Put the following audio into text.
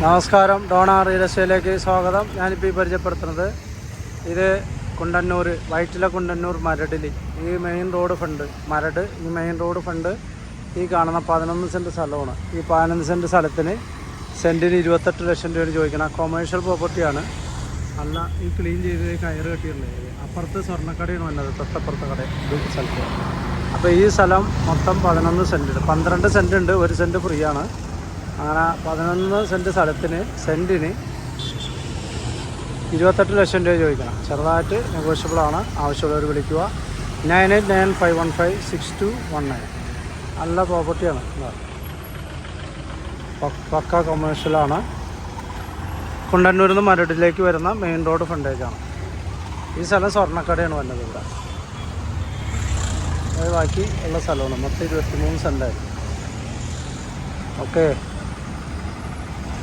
നമസ്കാരം. Donna real എസ്റ്റേറ്റിലേക്ക് സ്വാഗതം. ഞാനിപ്പോൾ ഈ പരിചയപ്പെടുത്തുന്നത് ഇത് കുണ്ടന്നൂർ വൈറ്റില കുണ്ടന്നൂർ മരടിൽ ഈ മെയിൻ റോഡ് ഫണ്ട് മരട് ഈ മെയിൻ റോഡ് ഫണ്ട് ഈ കാണുന്ന പതിനൊന്ന് സെന്റ് സ്ഥലമാണ്. ഈ പതിനൊന്ന് സെന്റ് സ്ഥലത്തിന് സെന്റിന് ഇരുപത്തെട്ട് ലക്ഷം രൂപയാണ് ചോദിക്കണം കൊമേഴ്ഷ്യൽ പ്രോപ്പർട്ടിയാണ് അല്ല ഈ ക്ലീൻ ചെയ്ത് കയറ് കെട്ടിയിട്ടുണ്ട് അപ്പുറത്ത് സ്വർണക്കടയാണ് വന്നത് തൊട്ടപ്പുറത്തെ കട സ്ഥലത്ത്. അപ്പോൾ ഈ സ്ഥലം മൊത്തം പതിനൊന്ന് സെന്റ് പന്ത്രണ്ട് സെന്റ് ഉണ്ട് ഒരു സെന്റ് ഫ്രീ ആണ്. അങ്ങനെ പതിനൊന്ന് സെന്റ് സ്ഥലത്തിന് സെന്റിന് ഇരുപത്തെട്ട് ലക്ഷം രൂപ ചോദിക്കണം. ചെറുതായിട്ട് നെഗോഷ്യബിളാണ് ആവശ്യമുള്ളവർ വിളിക്കുക. Nine eight nine five one five six two one nine നല്ല പ്രോപ്പർട്ടിയാണ് പക്ക കൊമേഴ്ഷ്യലാണ് കുണ്ടന്നൂരിൽ നിന്ന് മരടിലേക്ക് വരുന്ന മെയിൻ റോഡ് ഫ്രണ്ടേജാണ് ഈ സ്ഥലം സ്വർണക്കടയാണ് വന്നത് ഇവിടെ. ബാക്കി ഉള്ള സ്ഥലമാണ്. മൊത്തം ഇരുപത്തി മൂന്ന് സെന്റായിരുന്നു ഓക്കെ